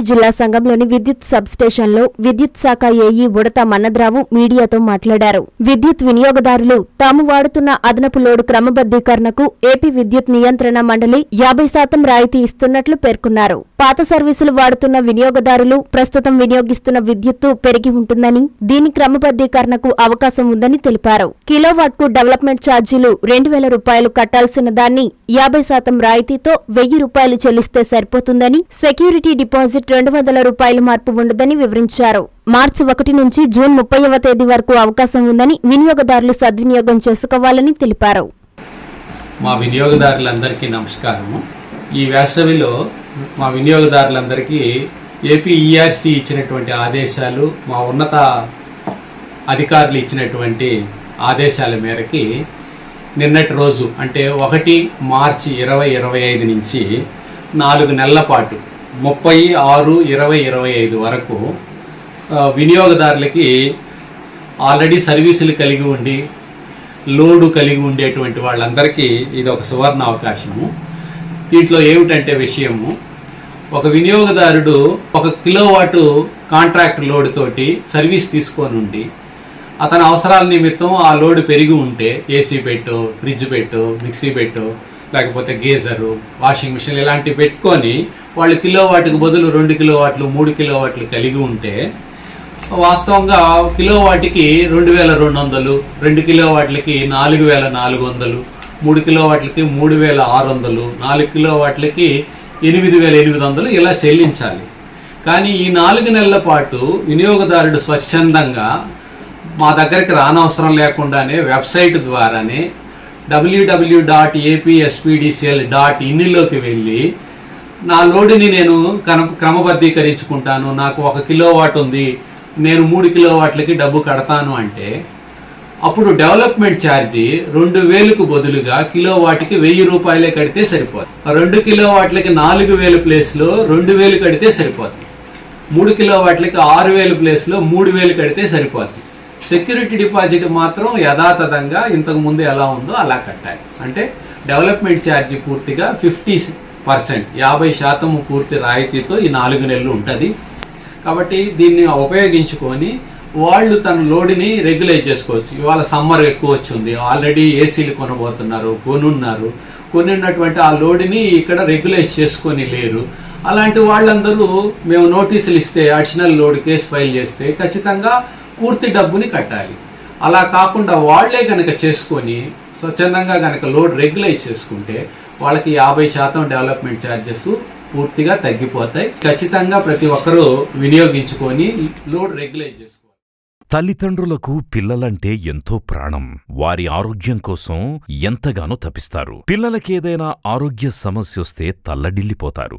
గుంటూరు జిల్లా సంఘంలోని విద్యుత్ సబ్ స్టేషన్లో విద్యుత్ శాఖ ఏఈ ఉడత మన్నద్రావు మీడియాతో మాట్లాడారు. విద్యుత్ వినియోగదారులు తాము వాడుతున్న అదనపు లోడు క్రమబద్దీకరణకు ఏపీ విద్యుత్ నియంత్రణ మండలి యాభై శాతం రాయితీ ఇస్తున్నట్లు పేర్కొన్నారు. పాత సర్వీసులు వాడుతున్న వినియోగదారులు ప్రస్తుతం వినియోగిస్తున్న విద్యుత్తు పెరిగి ఉంటుందని దీని క్రమబద్దీకరణకు అవకాశం ఉందని తెలిపారు. కిలోవాట్కు డెవలప్మెంట్ ఛార్జీలు రెండు వేల రూపాయలు కట్టాల్సిన దాన్ని యాభై శాతం రాయితీతో వెయ్యి రూపాయలు చెల్లిస్తే సరిపోతుందని సెక్యూరిటీ డిపాజిట్ రెండు వందల రూపాయల మార్పు ఉండదని వివరించారు. మార్చి ఒకటి నుంచి జూన్ ముప్పైవ తేదీ వరకు అవకాశం ఉందని వినియోగదారులు సద్వినియోగం చేసుకోవాలని తెలిపారు. మా వినియోగదారులందరికీ నమస్కారము. ఈ వేసవిలో మా వినియోగదారులందరికీ ఏపీ ఈఆర్సీ ఇచ్చినటువంటి ఆదేశాలు మా ఉన్నత అధికారులు ఇచ్చినటువంటి ఆదేశాల మేరకి నిన్నటి రోజు అంటే ఒకటి మార్చి ఇరవై ఇరవై ఐదు నుంచి నాలుగు నెలల పాటు ముప్పై ఆరు ఇరవై ఇరవై ఐదు వరకు వినియోగదారులకి ఆల్రెడీ సర్వీసులు కలిగి ఉండి లోడు కలిగి ఉండేటువంటి వాళ్ళందరికీ ఇది ఒక సువర్ణ అవకాశము. దీంట్లో ఏమిటంటే విషయము ఒక వినియోగదారుడు ఒక కిలోవాటు కాంట్రాక్ట్ లోడ్ తోటి సర్వీస్ తీసుకొని ఉండి అతని అవసరాల నిమిత్తం ఆ లోడ్ పెరిగి ఉంటే ఏసీ పెట్టు ఫ్రిడ్జ్ పెట్టు మిక్సీ పెట్టు లేకపోతే గేజరు వాషింగ్ మిషన్ ఇలాంటివి పెట్టుకొని వాళ్ళు కిలో వాటికి బదులు రెండు కిలో వాట్లు మూడు కిలో వాట్లు కలిగి ఉంటే వాస్తవంగా కిలో వాటికి రెండు వేల రెండు వందలు రెండు కిలో వాటికి నాలుగు వేల నాలుగు వందలు మూడు కిలో వాటికి మూడు వేల ఆరు వందలు నాలుగు కిలో వాటికి ఎనిమిది వేల ఎనిమిది వందలు ఇలా చెల్లించాలి. కానీ ఈ నాలుగు నెలల పాటు వినియోగదారుడు స్వచ్ఛందంగా మా దగ్గరికి రానవసరం లేకుండానే వెబ్సైట్ ద్వారానే W W dot APSPDCL dot ఇన్లోకి వెళ్ళి నా లోడుని నేను క్రమ క్రమబద్ధీకరించుకుంటాను. నాకు ఒక కిలోవాట్ ఉంది. నేను మూడు కిలో వాట్లకి డబ్బు కడతాను అంటే అప్పుడు డెవలప్మెంట్ ఛార్జీ రెండు వేలకు బదులుగా కిలో వాటికి వెయ్యి రూపాయలే కడితే సరిపోతుంది రెండు కిలో వాట్లకి నాలుగు వేలు ప్లేస్లో రెండు వేలు కడితే సరిపోతుంది మూడు కిలోవాట్లకి ఆరు వేల ప్లేస్లో మూడు వేలు కడితే సరిపోతుంది సెక్యూరిటీ డిపాజిట్ మాత్రం యథాతథంగా ఇంతకు ముందు ఎలా ఉందో అలా కట్టాలి. అంటే డెవలప్మెంట్ ఛార్జీ పూర్తిగా ఫిఫ్టీ పర్సెంట్ యాభై శాతం పూర్తి రాయితీతో ఈ నాలుగు నెలలు ఉంటుంది. కాబట్టి దీన్ని ఉపయోగించుకొని వాళ్ళు తన లోడుని రెగ్యులేట్ చేసుకోవచ్చు. ఇవాళ సమ్మర్ ఎక్కువ వచ్చింది. ఆల్రెడీ ఏసీలు కొనబోతున్నారు కొనున్నారు. కొనున్నటువంటి ఆ లోడుని ఇక్కడ రెగ్యులేట్ చేసుకొని లేరు. అలాంటి వాళ్ళందరూ మేము నోటీసులు ఇస్తే అడిషనల్ లోడ్ కేసు ఫైల్ చేస్తే ఖచ్చితంగా పూర్తి డబ్బుని కట్టాలి. అలా కాకుండా వాళ్ళే కనుక చేసుకొని స్వచ్ఛందంగా కనుక లోడ్ రెగ్యులైజ్ చేసుకుంటే వాళ్ళకి యాభై శాతం డెవలప్మెంట్ ఛార్జెస్ పూర్తిగా తగ్గిపోతాయి. ఖచ్చితంగా ప్రతి ఒక్కరూ వినియోగించుకొని లోడ్ రెగ్యులైజ్ చేసుకోవాలి. తల్లిదండ్రులకు పిల్లలంటే ఎంతో ప్రాణం. వారి ఆరోగ్యం కోసం ఎంతగానో తపిస్తారు పిల్లలకేదైనా ఆరోగ్య సమస్యొస్తే తల్లడిల్లిపోతారు.